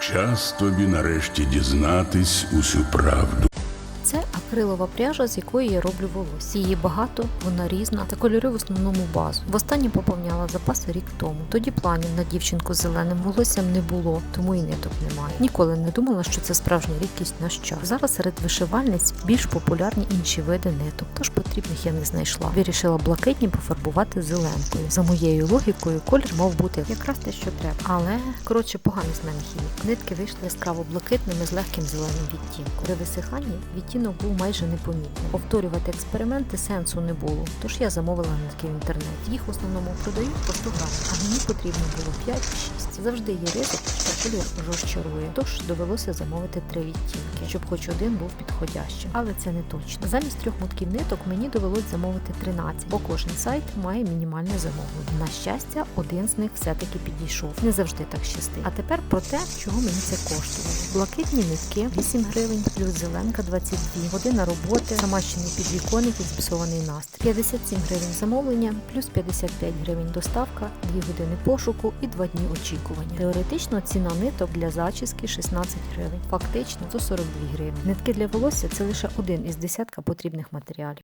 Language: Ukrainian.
Час тобі нарешті дізнатись усю правду. Це акрилова пряжа, з якої я роблю волосся. Її багато, вона різна та кольори в основному базу. Востаннє поповняла запаси рік тому. Тоді планів на дівчинку з зеленим волоссям не було, тому і ниток немає. Ніколи не думала, що це справжня рідкість наш час. Зараз серед вишивальниць більш популярні інші види ниток, тож потрібних я не знайшла. Вирішила блакитні пофарбувати зеленкою. За моєю логікою, колір мав бути якраз те, що треба. Але коротше, поганий з мене хімік. Нитки вийшли яскраво блакитними з легким зеленим відтінком. При висиханні відтінок був майже непомітний. Повторювати експерименти сенсу не було, тож я замовила нитки в інтернеті. Їх в основному продають по 100 грамів, а мені потрібно було 5-6. Завжди є ризик, колір розчарує. Тож довелося замовити три відтінки, щоб хоч один був підходящим. Але це не точно. Замість трьох мотків ниток мені довелось замовити 13, бо кожен сайт має мінімальне замовлення. На щастя, один з них все-таки підійшов. Не завжди так щастить. А тепер про те, чого мені це коштувало. Блакитні нитки 8 гривень, плюс зеленка 22, година роботи, замащений підвіконник і збісований настрій. 57 гривень замовлення, плюс 55 гривень доставка, 2 години пошуку і 2 дні очікування. Теоретично ціна ниток для зачіски 16 гривень, фактично 142 гривень. Нитки для волосся це лише один із десятка потрібних матеріалів.